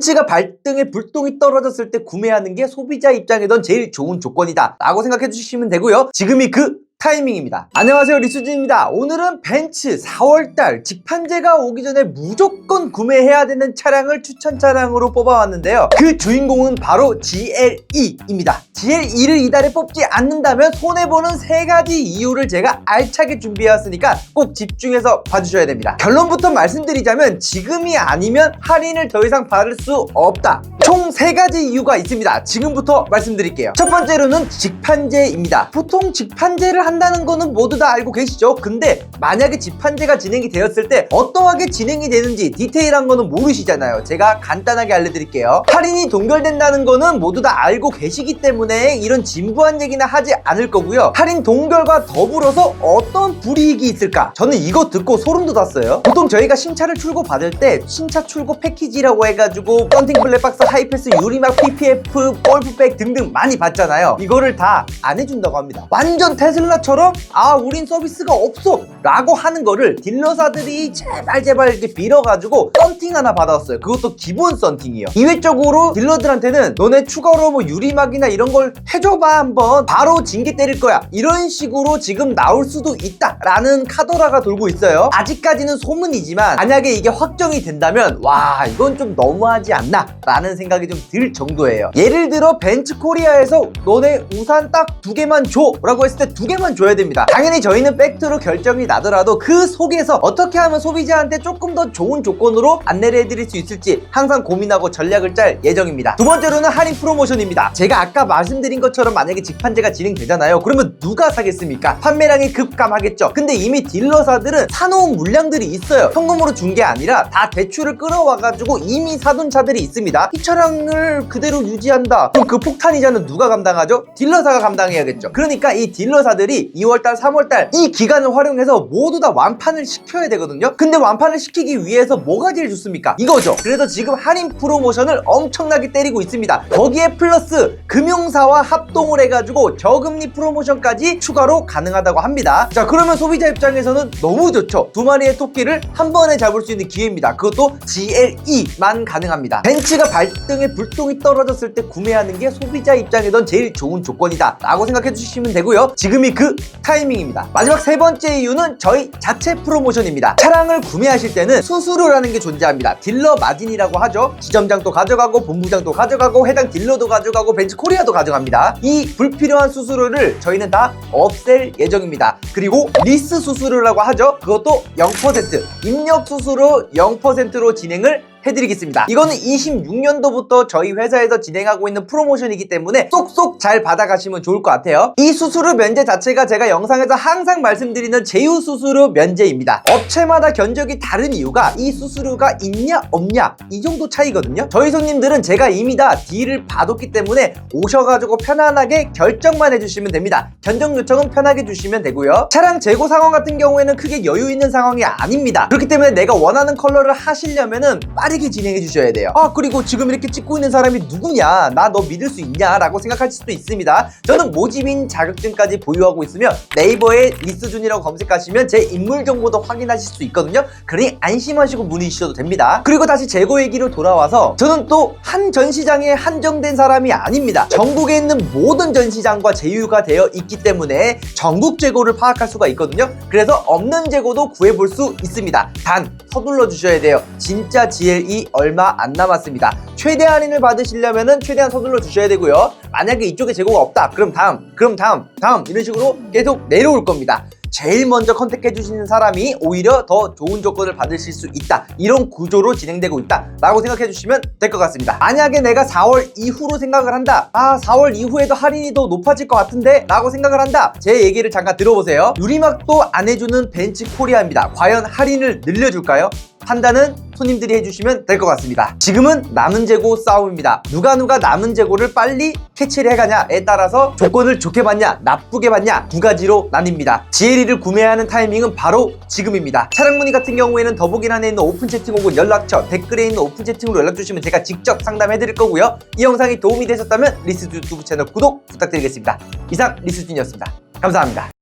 벤츠가 발등에 불똥이 떨어졌을 때 구매하는 게 소비자 입장에선 제일 좋은 조건이다. 라고 생각해 주시면 되고요. 지금이 그 타이밍입니다. 안녕하세요 리수진입니다. 오늘은 벤츠 4월달 직판제가 오기 전에 무조건 구매해야 되는 차량을 추천 차량으로 뽑아왔는데요. 그 주인공은 바로 GLE입니다. GLE를 이달에 뽑지 않는다면 손해보는 세 가지 이유를 제가 알차게 준비해왔으니까 꼭 집중해서 봐주셔야 됩니다. 결론부터 말씀드리자면 지금이 아니면 할인을 더 이상 받을 수 없다. 총 세 가지 이유가 있습니다. 지금부터 말씀드릴게요. 첫 번째로는 직판제입니다. 보통 직판제를 한다는 거는 모두 다 알고 계시죠? 근데 만약에 직판제가 진행이 되었을 때 어떠하게 진행이 되는지 디테일한 거는 모르시잖아요. 제가 간단하게 알려드릴게요. 할인이 동결된다는 거는 모두 다 알고 계시기 때문에 이런 진부한 얘기는 하지 않을 거고요. 할인 동결과 더불어서 어떤 불이익이 있을까? 저는 이거 듣고 소름 돋았어요. 보통 저희가 신차를 출고 받을 때 신차 출고 패키지라고 해가지고 썬팅 블랙박스 하이 패스 유리막 PPF 골프백 등등 많이 받잖아요. 이거를 다 안 해준다고 합니다. 완전 테슬라처럼 아 우린 서비스가 없어 라고 하는 거를 딜러사들이 제발 제발 이렇게 빌어가지고 썬팅 하나 받았어요. 그것도 기본 썬팅이요. 이외적으로 딜러들한테는 너네 추가로 뭐 유리막이나 이런 걸 해줘봐 한번 바로 징계 때릴 거야. 이런 식으로 지금 나올 수도 있다 라는 카더라가 돌고 있어요. 아직까지는 소문이지만 만약에 이게 확정이 된다면 와 이건 좀 너무하지 않나 라는 생각이 좀 들 정도예요. 예를 들어 벤츠 코리아에서 너네 우산 딱 두 개만 줘 라고 했을 때 두 개만 줘야 됩니다. 당연히 저희는 팩트로 결정이 나더라도 그 속에서 어떻게 하면 소비자한테 조금 더 좋은 조건으로 안내를 해드릴 수 있을지 항상 고민하고 전략을 짤 예정입니다. 두 번째로는 할인 프로모션입니다. 제가 아까 말씀드린 것처럼 만약에 직판제가 진행되잖아요. 그러면 누가 사겠습니까? 판매량이 급감하겠죠. 근데 이미 딜러사들은 사놓은 물량들이 있어요. 현금으로 준 게 아니라 다 대출을 끌어와가지고 이미 사둔 차들이 있습니다. 이 차량을 그대로 유지한다. 그럼 그 폭탄 이자는 누가 감당하죠? 딜러사가 감당해야겠죠. 그러니까 이 딜러사들이 2월달, 3월달 이 기간을 활용해서 모두 다 완판을 시켜야 되거든요. 근데 완판을 시키기 위해서 뭐가 제일 좋습니까? 이거죠. 그래서 지금 할인 프로모션을 엄청나게 때리고 있습니다. 거기에 플러스 금융사와 합동을 해가지고 저금리 프로모션까지 추가로 가능하다고 합니다. 자, 그러면 소비자 입장에서는 너무 좋죠. 두 마리의 토끼를 한 번에 잡을 수 있는 기회입니다. 그것도 GLE만 가능합니다. 벤츠가 발 등에 불똥이 떨어졌을 때 구매하는 게 소비자 입장에선 제일 좋은 조건이다. 라고 생각해 주시면 되고요. 지금이 그 타이밍입니다. 마지막 세 번째 이유는 저희 자체 프로모션입니다. 차량을 구매하실 때는 수수료라는 게 존재합니다. 딜러 마진이라고 하죠. 지점장도 가져가고 본부장도 가져가고 해당 딜러도 가져가고 벤츠 코리아도 가져갑니다. 이 불필요한 수수료를 저희는 다 없앨 예정입니다. 그리고 리스 수수료라고 하죠. 그것도 0% 입력 수수료 0%로 진행을 해드리겠습니다. 이거는 26년도부터 저희 회사에서 진행하고 있는 프로모션이기 때문에 쏙쏙 잘 받아가시면 좋을 것 같아요. 이 수수료 면제 자체가 제가 영상에서 항상 말씀드리는 제휴 수수료 면제입니다. 업체마다 견적이 다른 이유가 이 수수료가 있냐 없냐 이 정도 차이거든요. 저희 손님들은 제가 이미 다 딜을 받았기 때문에 오셔가지고 편안하게 결정만 해주시면 됩니다. 견적 요청은 편하게 주시면 되고요. 차량 재고 상황 같은 경우에는 크게 여유 있는 상황이 아닙니다. 그렇기 때문에 내가 원하는 컬러를 하시려면은 빠르게 진행해 주셔야 돼요. 아 그리고 지금 이렇게 찍고 있는 사람이 누구냐? 나 너 믿을 수 있냐? 라고 생각하실 수도 있습니다. 저는 모집인 자격증까지 보유하고 있으며 네이버에 리스준이라고 검색하시면 제 인물 정보도 확인하실 수 있거든요. 그러니 안심하시고 문의 주셔도 됩니다. 그리고 다시 재고 얘기로 돌아와서 저는 또 한 전시장에 한정된 사람이 아닙니다. 전국에 있는 모든 전시장과 제휴가 되어 있기 때문에 전국 재고를 파악할 수가 있거든요. 그래서 없는 재고도 구해볼 수 있습니다. 단 서둘러 주셔야 돼요. 진짜 GLE 얼마 안 남았습니다. 최대 할인을 받으시려면은 최대한 서둘러 주셔야 되고요. 만약에 이쪽에 재고가 없다. 그럼 다음, 그럼 다음, 다음 이런 식으로 계속 내려올 겁니다. 제일 먼저 컨택해 주시는 사람이 오히려 더 좋은 조건을 받으실 수 있다. 이런 구조로 진행되고 있다. 라고 생각해 주시면 될 것 같습니다. 만약에 내가 4월 이후로 생각을 한다. 아, 4월 이후에도 할인이 더 높아질 것 같은데? 라고 생각을 한다. 제 얘기를 잠깐 들어보세요. 유리막도 안 해주는 벤츠 코리아입니다. 과연 할인을 늘려줄까요? 판단은 손님들이 해주시면 될 것 같습니다. 지금은 남은 재고 싸움입니다. 누가 누가 남은 재고를 빨리 캐치를 해가냐에 따라서 조건을 좋게 받냐 나쁘게 받냐 두 가지로 나뉩니다. GLE를 구매하는 타이밍은 바로 지금입니다. 차량 문의 같은 경우에는 더보기란에 있는 오픈 채팅 혹은 연락처 댓글에 있는 오픈 채팅으로 연락 주시면 제가 직접 상담해 드릴 거고요. 이 영상이 도움이 되셨다면 리스트 유튜브 채널 구독 부탁드리겠습니다. 이상 리스준이었습니다. 감사합니다.